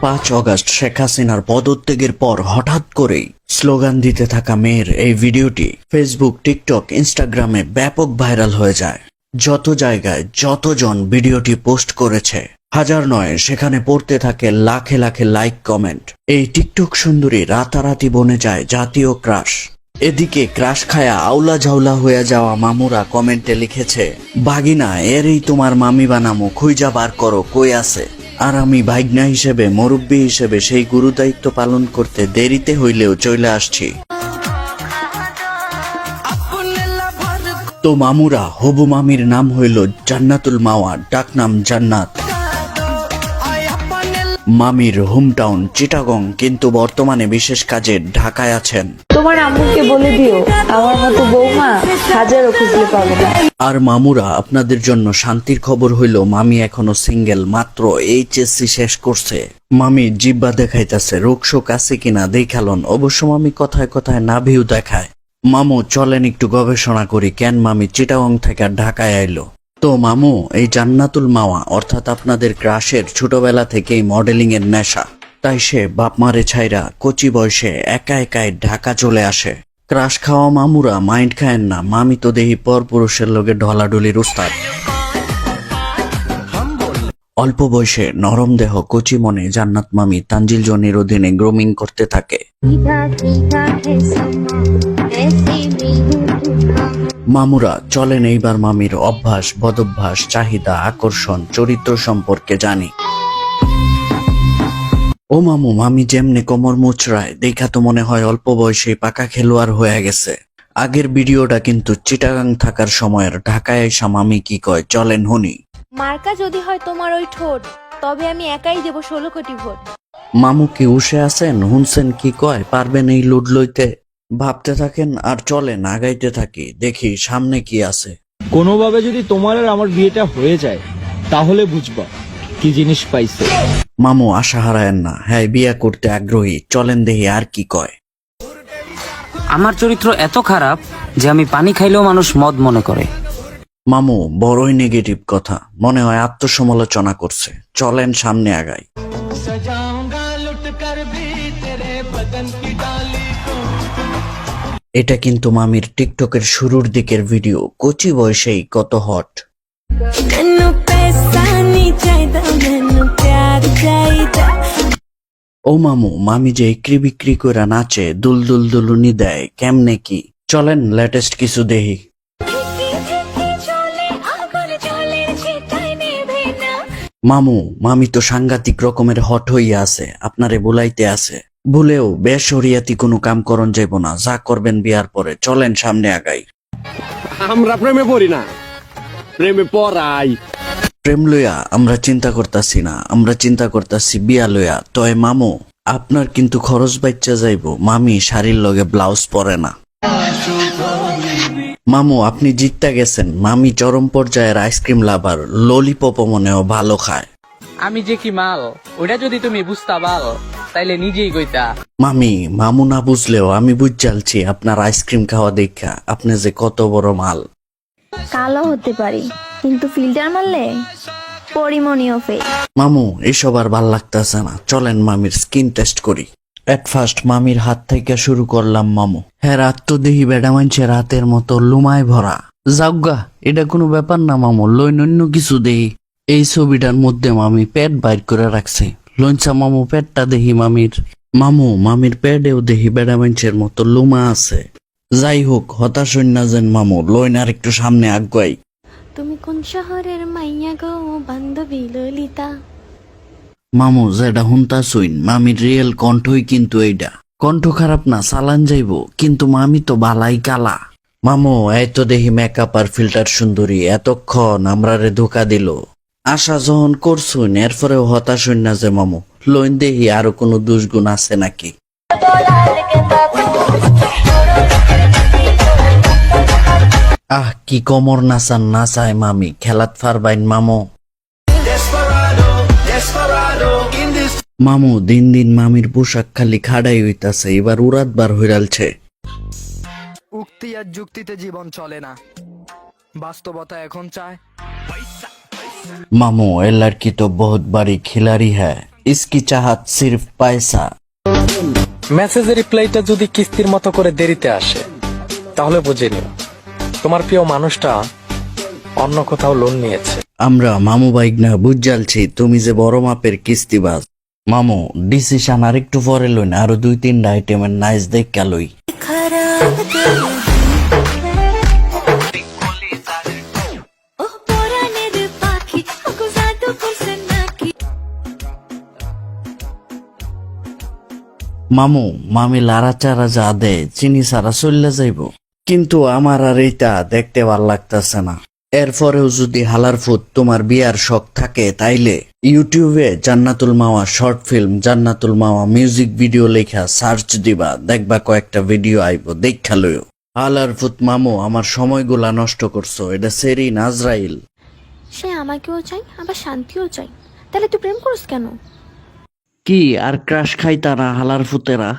পাঁচ অগস্ট শেখ হাসিনার পদত্যাগের পর হঠাৎ করেই স্লোগান দিতে থাকা মেয়ের এই ভিডিওটি ফেসবুক টিকটক ইনস্টাগ্রামে ব্যাপক ভাইরাল হয়ে যায়। যত জায়গায় যতজন ভিডিওটি পোস্ট করেছে, হাজার নয়, সেখানে পড়তে থাকে লাখে লাখে লাইক কমেন্ট। এই টিকটক সুন্দরী রাতারাতি বনে যায় জাতীয় ক্রাশ। এদিকে ক্রাশ খায়া আউলা ঝাউলা হয়ে যাওয়া মামুরা কমেন্টে লিখেছে, বাগিনা, এরই তোমার মামি বানামো, খুঁজা বার করো, কই আছে? আর আমি ভাইগনা হিসেবে, মুরব্বী হিসেবে সেই গুরু দায়িত্ব পালন করতে দেরিতে হইলেও চলে আসছি। তো মামুরা, হবু মামির নাম হইল জান্নাতুল মাওয়া, ডাকনাম জান্নাত। মামির হোমটাউন চিটাগং কিন্তু বর্তমানে বিশেষ কাজে ঢাকায় আছেন। তোমার আম্মুকে বলে দিও আমার মতো বৌমা হাজারও খুঁজলে পাবে না। আর মামুরা আপনাদের জন্য শান্তির খবর হইল মামি এখনও সিঙ্গেল মাত্র এইচএসসি শেষ করছে। মামি জিব্বা দেখাইতাছে রোগ শোক আছে কিনা দেখালন অবশ্য মামি কথায় কথায় নাভিও দেখায়। মামু চলেন একটু গবেষণা করি কেন মামি চিটাগং থেকে ঢাকায় আইলো? তো মামু, এই জান্নাতুল মাওয়া, অর্থাৎ আপনাদের ক্রাশের ছোটবেলা থেকেই মডেলিং এর নেশা। তাই সে বাপ মারে ছাইরা কচি বয়সে একা একাই ঢাকা চলে আসে। ক্রাশ খাওয়া মামুরা মাইন্ড খায়েন না, মামি তো দেহি পর পুরুষের লোকে ঢলাডলির উস্তাদ অল্প বয়সে নরম দেহ কচি মনে জান্নাত মামি তানজিল জনির অধীনে গ্রোমিং করতে থাকে। মামুরা চলেন এইবার মামির অভ্যাস বদভ্যাস চাহিদা আকর্ষণ চরিত্র সম্পর্কে জানি। ও মামু মামি যেমনি কোমর মুচড়ায় দেখা তো মনে হয় অল্প বয়সে পাকা খেলোয়াড় হয়ে গেছে। আগের ভিডিওটা কিন্তু চিটাগাং থাকার সময়ের ঢাকায় এসা মামি কি কয় চলেন হনি। মার্কা যদি হয় তোমার ওই ঠোঁট তবে আমি একাই দেব ষোলো কোটি ভোট। মামু কি উসে আছেন? হুনসেন কি কয়? পারবেন এই লুড লইতে ভাবতে থাকেন আর চলেন আগাইতে থাকি দেখি সামনে কি আছে। কোনোভাবে যদি তোমার আর আমার বিয়েটা হয়ে যায় তাহলে বুঝবা কি জিনিস পাইছে। মামু আশা হারায়েন না। হ্যাঁ বিয়া করতে আগ্রহী। চলেন দেখি আর কি কয়। আমার চরিত্র এত খারাপ যে আমি পানি খাইলেও মানুষ মদ মনে করে। মামু বড়ই নেগেটিভ কথা। মনে হয় আত্মসমালোচনা করছে। চলেন সামনে আগাই। এটা কিন্তু মামির টিকটকের শুরুর দিকের ভিডিও। কচি বয়সেই কত হট। ও মামু মামি যে ইক্রি বিক্রি করে নাচে দুল দুল দুলুনি দেয় কেমনে কি? চলেন লেটেস্ট কিছু দেহি মামু মামি তো সাংঘাতিক রকমের হট হইয়া আছে আপনারে বোলাইতে আছে। ভুলেও বেসরিয়াতি কোনো কাম করন যাইব না যা করবেন বিয়ার পরে চলেন সামনে আগাই। আমরা প্রেমে পড়ি না। প্রেমে পড়াই। প্রেম লইয়া আমরা চিন্তা করতাছি না আমরা চিন্তা করতাছি বিয়া লইয়া তয় মামু আপনার কিন্তু খরচ বাচ্চা যাইব মামি শাড়ির লগে ব্লাউজ পরে না। মামু আপনি জিততে গেছেন মামি চরম পর্যায়ের আইসক্রিম লাভার ললিপপ মনেও ভালো খায়। আমি যে কি মাল ওটা যদি তুমি বুঝতা পাল তাইলে নিজেই কইতা। মামি মামু না বুঝলেও আমি বুঝ চালছি আপনার আইসক্রিম খাওয়া দেখা আপনি যে কত বড় মাল। কালো হতে পারি কিন্তু ফিল্টার মারলে পরিমণীয় ফেক মামু এসব আর ভালো লাগতেছে না চলেন মামির স্কিন টেস্ট করি। এট ফার্স্ট মামির হাত থেকে শুরু করলাম মামু। হ্যাঁ রাত তো দেহি বেডা মানছের হাতের মতো লুমায় ভরা। যাওগা এটা কোনো ব্যাপার না মামু লইন অন্য কিছু দেহি এই ছবিটার মধ্যে মামি পেট বাইর করে রাখছে। লঞ্চা মামু পেটটা দেখি মামির। মামু মামির পেটেও দেখি বেডা মতো লুমা আছে। যাই হোক হতাশ না যেন মামু লইন আর একটু সামনে আগুয়াই। তুমি কোন শহরের মাইয়া গো বান্ধবী ললিতা? মামু যেটা হুন্তা সুইন মামির রিয়েল কণ্ঠই কিন্তু এইটা কণ্ঠ খারাপ না চালান যাইব কিন্তু মামি তো বালাই কালা। মামু এই তো দেখি মেকআপ আর ফিল্টার সুন্দরী এতক্ষণ আমরারে ধোকা দিল। আশা যখন করছুন, এরপরেও হতাশ হইন না যে মামু, লইন দেখি আরও কোনো দুষ্গুণ আছে নাকি? আহ, কি কমর নাচান, নাচায় মামি, খেলাত ফারবাইন মামু। মামু, দিন দিন মামির পোশাক খালি খাড়াই হইতাছে, এবার উড়াত বার হইরালছে। উক্তি আর যুক্তিতে জীবন চলে না। বাস্তবতা এখন চায় मामू ये लड़की तो बहुत बड़ी खिलाड़ी है इसकी चाहत सिर्फ पैसा মেসেজের রিপ্লাইটা যদি কিস্তির মতো করে দেরিতে আসে তাহলে বুঝে নিও তোমার প্রিয় মানুষটা অন্য কোথাও লোন নিয়েছে আমরা মামু বাইক না বুঝালছি তুমি যে বড় মাপের কিস্তিবাজ মামু ডিসিশন আর একটু পরে লই না আরো দুই তিনটা আইটেমের নাইস দেখা লই মামু, মামি লারা চারা যা দে চিনি সারা চললে যাইব। কিন্তু আমার আর এইটা দেখতে ভালো লাগতেছে না। এরপরেও যদি হালার ফুট তোমার বিয়ার শখ থাকে, তাইলে ইউটিউবে Jannatul Mawa short film, Jannatul Mawa music video লেখা সার্চ দিবা, দেখবা কয়েকটা ভিডিও আইব, দেখা লইও। হালার ফুট মামু, আমার সময়গুলা নষ্ট করছ, এটা সেরি নাজরাইল। সে আমাকেও চাই আবার শান্তিও চাই তাহলে তুই প্রেম করিস কেন? কি আর ক্রাশ খাইতা না হালার ফুতেরা।